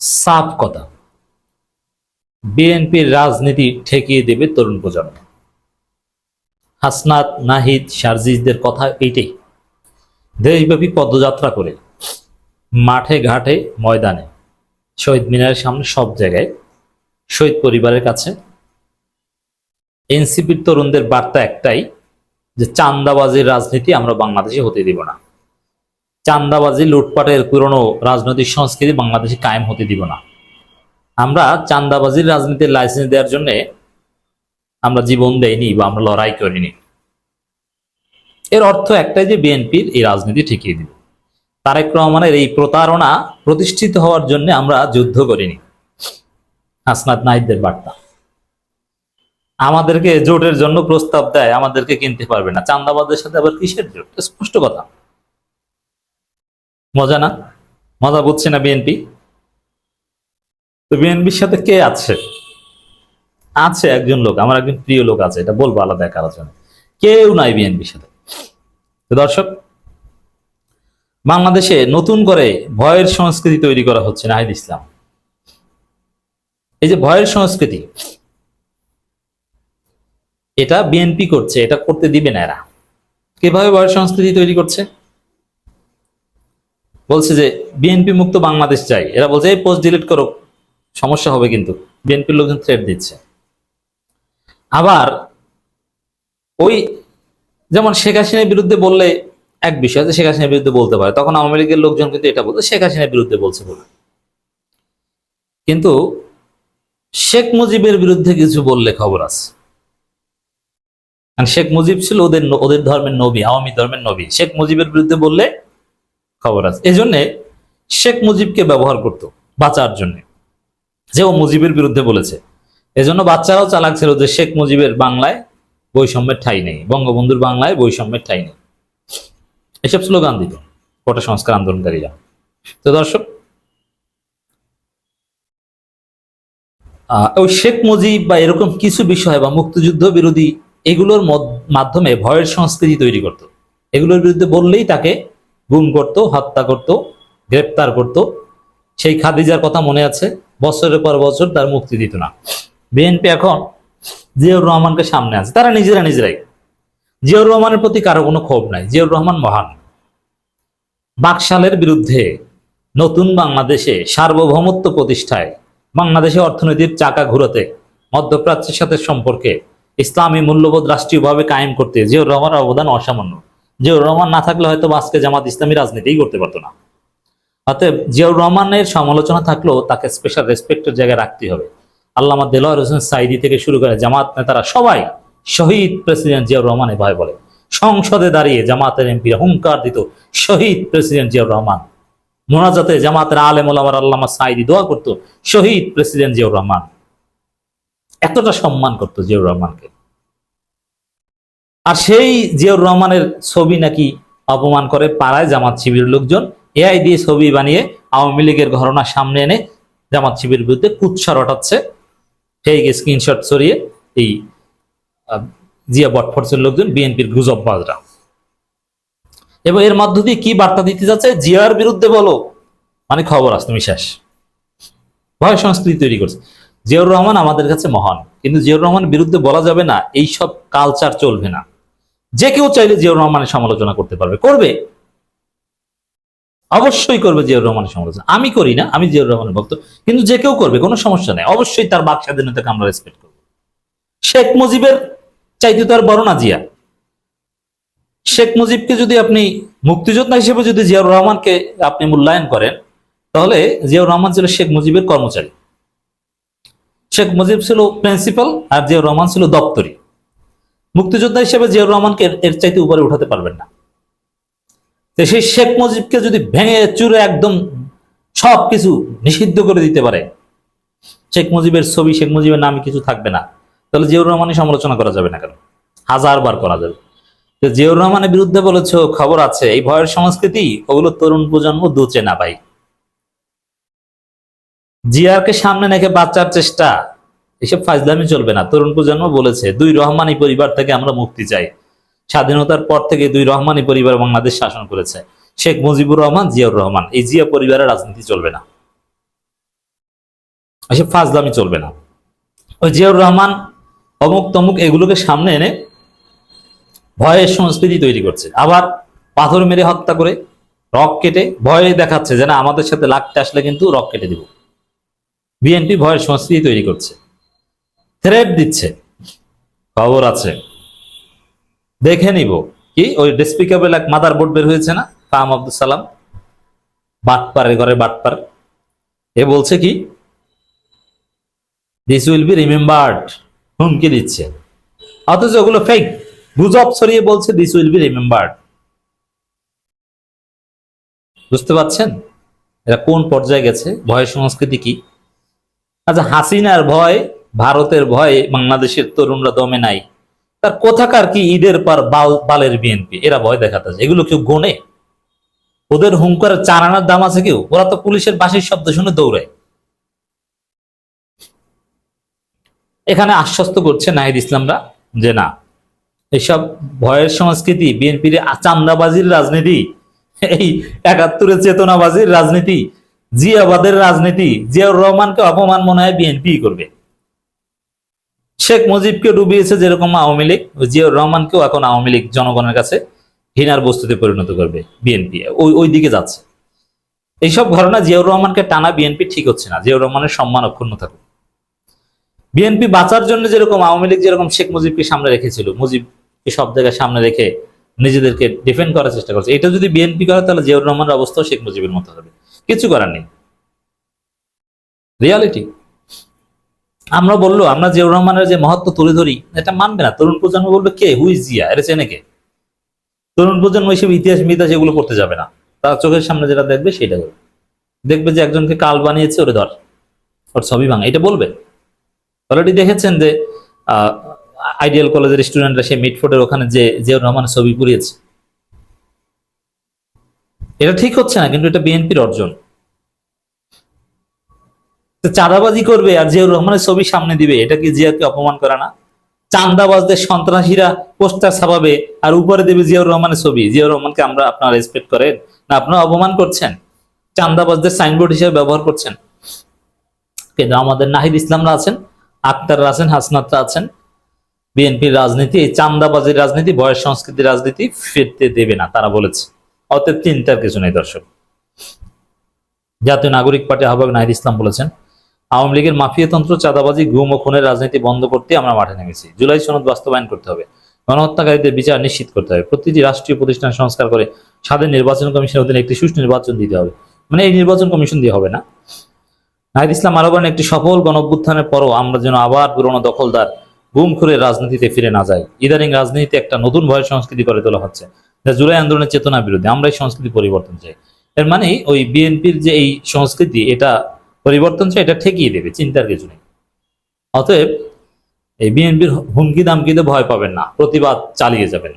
সাফ কথা। বিএনপির রাজনীতি ঠেকিয়ে দেবে তরুণ প্রজন্ম। হাসনাত, নাহিদ শারজিজদের কথা এইটাই। দেশব্যাপী পদযাত্রা করে, মাঠে ঘাটে ময়দানে। শহীদ মিনারের সামনে সব জায়গায়, শহীদ পরিবারের কাছে। এনসিপির তরুণদের বার্তা একটাই যে চান্দাবাজির রাজনীতি আমরা বাংলাদেশে হতে দিব না। চান্দাবাজি লুটপাটের পুরনো রাজনৈতিক সংস্কৃতি বাংলাদেশে কায়েম হতে দিব না। আমরা চান্দাবাজির রাজনীতির লাইসেন্স দেওয়ার জন্য আমরা জীবন দেইনি বা আমরা লড়াই করিনি। এর অর্থ একটাই যে বিএনপির এই রাজনীতি ঠেকিয়ে দিব। তারেক রহমানের এই প্রতারণা প্রতিষ্ঠিত হওয়ার জন্য আমরা যুদ্ধ করিনি। হাসনাত নাহিদদের বার্তা। আমাদেরকে জোটের জন্য প্রস্তাব দেয়, আমাদেরকে কিনতে পারবে না। চান্দাবাজের সাথে আবার কিসের জোট? স্পষ্ট কথা। মজা না? মজা বুঝছে না বিএনপি? তো বিএনপির সাথে কে আছে? আছে একজন লোক, আমার একজন প্রিয় লোক আছে, এটা বলব আলাদা এক আলোচনা কেউ নাই বিএনপির সাথে। দর্শক, বাংলাদেশে নতুন করে ভয়ের সংস্কৃতি তৈরি করা হচ্ছে নাহিদ ইসলাম। এই যে ভয়ের সংস্কৃতি, এটা বিএনপি করছে, এটা করতে দিবে না এরা। কীভাবে ভয়ের সংস্কৃতি তৈরি করছে? বলছে যে বিএনপি মুক্ত বাংলাদেশ চাই। এরা বলছে, এই পোস্ট ডিলিট করো, সমস্যা হবে কিন্তু। বিএনপির লোকজন থ্রেট দিচ্ছে। আবার ওই যেমন শেখ হাসিনার বিরুদ্ধে বললে এক বিষয় আছে, শেখ হাসিনার বিরুদ্ধে বলতে পারে। তখন আওয়ামী লীগের লোকজন কিন্তু এটা বলতো শেখ হাসিনার বিরুদ্ধে বলছে বলে। কিন্তু শেখ মুজিবের বিরুদ্ধে কিছু বললে খবর আছে। শেখ মুজিব ছিল ওদের ওদের ধর্মের নবী, আওয়ামী ধর্মের নবী। শেখ মুজিবের বিরুদ্ধে বললে খবর আছে। এই জন্যে শেখ মুজিবকে ব্যবহার করত বাঁচার জন্য। যে ও মুজিবের বিরুদ্ধে বলেছে। এজন্য বাচ্চারাও চালাক ছিল যে শেখ মুজিবের বাংলায় বৈষম্যের ঠাই নেই, বঙ্গবন্ধুর বাংলায় বৈষম্যের ঠাই নেই। এসব স্লোগান দিত কোটা সংস্কার আন্দোলনকারীরা। তো দর্শক ওই শেখ মুজিব বা এরকম কিছু বিষয় বা মুক্তিযুদ্ধ বিরোধী এগুলোর মাধ্যমে ভয়ের সংস্কৃতি তৈরি করত। এগুলোর বিরুদ্ধে বললেই তাকে গুম করত, হত্যা করত, গ্রেপ্তার করত। সেই খাদিজার কথা মনে আছে? বছরের পর বছর তার মুক্তি দিত না। বিএনপি এখন জিয়াউর রহমানকে সামনে আছে। তারা নিজেরা নিজেরাই। জিয়াউর রহমানের প্রতি কারও কোনো ক্ষোভ নাই। জিয়াউর রহমান মহান। বাকশালের বিরুদ্ধে নতুন বাংলাদেশে সার্বভৌমত্ব প্রতিষ্ঠায় বাংলাদেশে অর্থনীতির চাকা ঘুরাতে মধ্যপ্রাচ্যের সাথে সম্পর্কে ইসলামী মূল্যবোধ রাষ্ট্রীয়ভাবে কায়েম করতে জিয়াউর রহমানের অবদান অসামান্য। জিয়াউর রহমান না থাকলে হয়তো আজকে জামাত ইসলামী রাজনীতিই করতে পারতো না। অতএব জিয়াউর রহমানের সমালোচনা থাকলেও তাকে স্পেশাল রেসপেক্টের জায়গায় রাখতে হবে। আল্লামা দেলোয়ার হোসেন সাইদি থেকে শুরু করে জামাত নেতারা সবাই শহীদ প্রেসিডেন্ট জিয়াউর রহমান ভয় বলে। সংসদে দাঁড়িয়ে জামাতের এমপি হুঙ্কার দিত শহীদ প্রেসিডেন্ট জিয়াউর রহমান। মোনাজাতে জামাতের আলেম ওলামার আল্লামা সাইদি দোয়া করতো শহীদ প্রেসিডেন্ট জিয়াউর রহমান। এতটা সম্মান করতো জিয়াউর রহমানকে। আর সেই জিয়াউর রহমানের ছবি নাকি অপমান করে পাড়ায় জামাত শিবিরের লোকজন, এআই দিয়ে ছবি বানিয়ে আওয়ামী লীগের ঘটনা সামনে এনে জামাত শিবিরের বিরুদ্ধে কুৎসা রটাচ্ছে। ফেক স্ক্রিনশট ছড়িয়ে এই জিয়া বটফর্সের লোকজন, বিএনপির গুজববাজরা। এবং এর মধ্য দিয়ে কি বার্তা দিতে যাচ্ছে? জিয়ার বিরুদ্ধে বলো। মানে খবর তুমি শেষ। ভয় সংস্কৃতি তৈরি করছে। জিয়াউর রহমান আমাদের কাছে মহান। কিন্তু জিয়াউর রহমানের বিরুদ্ধে বলা যাবে না এই সব কালচার চলবে না। যে কেউ চাইলে জিয়াউর রহমানের সমালোচনা করতে পারবে। করবে? অবশ্যই করবে জিয়াউর রহমানের সমালোচনা। আমি করি না, আমি জিয়াউর রহমানের ভক্ত, কিন্তু যে কেউ করবে, কোনো সমস্যা নেই। অবশ্যই তার বাক স্বাধীনতাকে আমরা রেসপেক্ট করব। শেখ মুজিবের চাইতে তো আর বড় না জিয়া। শেখ মুজিবকে যদি আপনি মুক্তিযোদ্ধা হিসেবে যদি জিয়াউর রহমানকে আপনি মূল্যায়ন করেন, তাহলে জিয়াউর রহমান ছিল শেখ মুজিবের কর্মচারী। শেখ মুজিব ছিল প্রিন্সিপাল আর জিয়াউর রহমান ছিল দপ্তরি। মুক্তিযোদ্ধা হিসেবে জিয়াউর রহমানকে এর- চাইতে উপরে উঠাতে পারবেন না। সেই শেখ মুজিবকে যদি ভেঙে চুরে একদম সব কিছু নিষিদ্ধ করে দিতে পারে, শেখ মুজিবের ছবি, শেখ মুজিবের নামে কিছু থাকবে না। তাহলে জিয়াউর রহমানের সমালোচনা করা যাবে না কেন? হাজার বার করা যাবে। তো জিয়াউর রহমানের বিরুদ্ধে বলেছ, খবর আছে, এই ভয়ের সংস্কৃতি, ওগুলো তরুণ প্রজন্ম দুচে না ভাই। জিয়ারকে সামনে রেখে বাঁচার চেষ্টা এসব ফাজলামি চলবে না। তরুণ প্রজন্ম বলেছে, দুই রহমানি পরিবার থেকে আমরা মুক্তি চাই। স্বাধীনতার পর থেকে দুই রহমানি পরিবার বাংলাদেশ শাসন করেছে। শেখ মুজিবুর রহমান, জিয়াউর রহমান। এই জিয়া পরিবারের রাজনীতি চলবে না। এসব ফাজলামি চলবে না। ওই জিয়াউর রহমান অমুক তমুক এগুলোকে সামনে এনে ভয়ের সংস্কৃতি তৈরি করছে। আবার পাথর মেরে হত্যা করে রক কেটে ভয়ে দেখাচ্ছে যে না, আমাদের সাথে লাগতে আসলে কিন্তু রক কেটে দিব। বিএনপি ভয়ের সংস্কৃতি তৈরি করছে। থ্রেট দিচ্ছে খবর আছে। দেখে নিব কি, ওই ডেসপিকেবল এক মাদার বোর্ড বের হয়েছে না ফাহাম আব্দুল সালাম বাটপারের ঘরে বাটপার। এ বলছে কি দিস উইল বি রিমেম্বার্ড হুমকি দিচ্ছে। অথচ ওগুলো ফেক গুজব ছড়িয়ে বলছে দিস উইল বি রিমেম্বার্ড বুঝতে পারছেন? এরা কোন পর্যায়ে গেছে, ভয় সংস্কৃতি কি? আচ্ছা হাসিনার ভয় ভারতের ভয় বাংলাদেশের তরুণরা দমে নাই। তার কোথাকার কি ঈদের পর বাল বালের বিএনপি? এরা ভয় দেখাতে এগুলো কেউ গোনে? ওদের হুঙ্কারের চার আনার দাম আছে কেউ? ওরা তো পুলিশের বাঁশির শব্দ শুনে দৌড়ায়। এখানে আশ্বস্ত করছে নাহিদ ইসলামরা যে না, এসব ভয়ের সংস্কৃতি, বিএনপির চান্দাবাজির রাজনীতি, এই একাত্তরের চেতনাবাজির রাজনীতি, জিয়াবাদের রাজনীতি, জিয়াউর রহমানকে অপমান মনে হয় বিএনপি করবে। শেখ মুজিবকে ডুবিয়েছে যেরকম আওয়ামী লীগ, জিয়াউর রহমানকেও এখন আওয়ামী লীগ জনগণের কাছে ঘৃণার বস্তুতে পরিণত করবে বিএনপি। ওই ওই দিকে যাচ্ছে। এইসব ঘটনা জিয়াউর রহমানকে টানা বিএনপি ঠিক হচ্ছে না। জিয়াউর রহমানের সম্মান অক্ষুণ্ণ থাকুক। বিএনপি বাঁচার জন্য যেরকম আওয়ামী লীগ, যেরকম শেখ মুজিবকে সামনে রেখেছিল, মুজিবকে সব জায়গায় সামনে রেখে নিজেদেরকে ডিফেন্ড করার চেষ্টা করছে। এটা যদি বিএনপি করে, তাহলে জিয়াউর রহমানের অবস্থাও শেখ মুজিবের মতো হবে। কিছু করার নেই। রিয়ালিটি আমরা বলল, আমরা জিয়াউর রহমানের যে মহত্ব তুলে ধরি, এটা মানবে না। তরুণ প্রজন্ম বলবে কে? হুই জিয়া? এটা চেনে কে? তরুণ প্রজন্ম হিসেবে ইতিহাস মিতিহাস এগুলো করতে যাবে না। তার চোখের সামনে যেটা দেখবে, সেটা করবে দেখবে যে একজনকে কাল বানিয়েছে, ওরে ধর। ওর ছবি ভাঙা। এটা বলবে। অলরেডি দেখেছেন যে আইডিয়াল কলেজের স্টুডেন্টরা সেই মিটফোর্ডের ওখানে যে জিয়াউর রহমানের ছবি পুড়িয়েছে। এটা ঠিক হচ্ছে না, কিন্তু এটা বিএনপির অর্জন। চাঁদাবাজি করবে আর জিয়াউর রহমানের ছবি সামনে দিবে, এটা কি জিয়াকে অপমান করে না? চান্দাবাজদের সন্ত্রাসীরা পোস্টার ছাপাবে আর উপরে দেবে জিয়াউর রহমানের ছবি। জিয়াউর রহমানকে আমরা আপনারা রেসপেক্ট করেন না, আপনারা অপমান করছেন চান্দাবাজদের সাইনবোর্ড হিসেবে ব্যবহার করছেন। কিন্তু আমাদের নাহিদ ইসলামরা আছেন, আক্তাররা আছেন, হাসনাতরা আছেন। বিএনপির রাজনীতি, এই চান্দাবাজির রাজনীতি বয়স সংস্কৃতির রাজনীতি ফিরতে দেবে না, তারা বলেছে। অতএব চিন্তার কিছু নেই দর্শক। জাতীয় নাগরিক পার্টি আহ্বায়ক নাহিদ ইসলাম বলেছেন আওয়ামী লীগের মাফিয়াতন্ত্র, চাঁদাবাজি ঘুম ও খুনের রাজনীতি বন্ধ করতে আমরা মাঠে নেমেছি। জুলাই সনদ বাস্তবায়ন করতে হবে। গণহত্যাকারীদের বিচার নিশ্চিত করতে হবে। প্রতিটি রাষ্ট্রীয় প্রতিষ্ঠান সংস্কার করে স্বাধীন নির্বাচন কমিশনের অধীনে একটি সুষ্ঠু নির্বাচন দিতে হবে। মানে এই নির্বাচন কমিশন দিয়ে হবে না। নাহিদ ইসলাম আরও বলেন একটি সফল গণঅভ্যুত্থানের পরও আমরা যেন আবার পুরনো দখলদার গুম খুরে রাজনীতিতে ফিরে না যাই। ইদানিং রাজনীতিতে একটা নতুন ভয়ের সংস্কৃতি করে তোলা হচ্ছে, যা জুলাই আন্দোলনের চেতনার বিরুদ্ধে। আমরা এই সংস্কৃতি পরিবর্তন চাই। এর মানে ওই বিএনপির যে এই সংস্কৃতি, এটা পরিবর্তন চাই, এটা ঠেকিয়ে দেবে, চিন্তার কিছু নেই। অতএব এই বিএনপির হুমকি দামকিতে ভয় পাবেন না, প্রতিবাদ চালিয়ে যাবেন।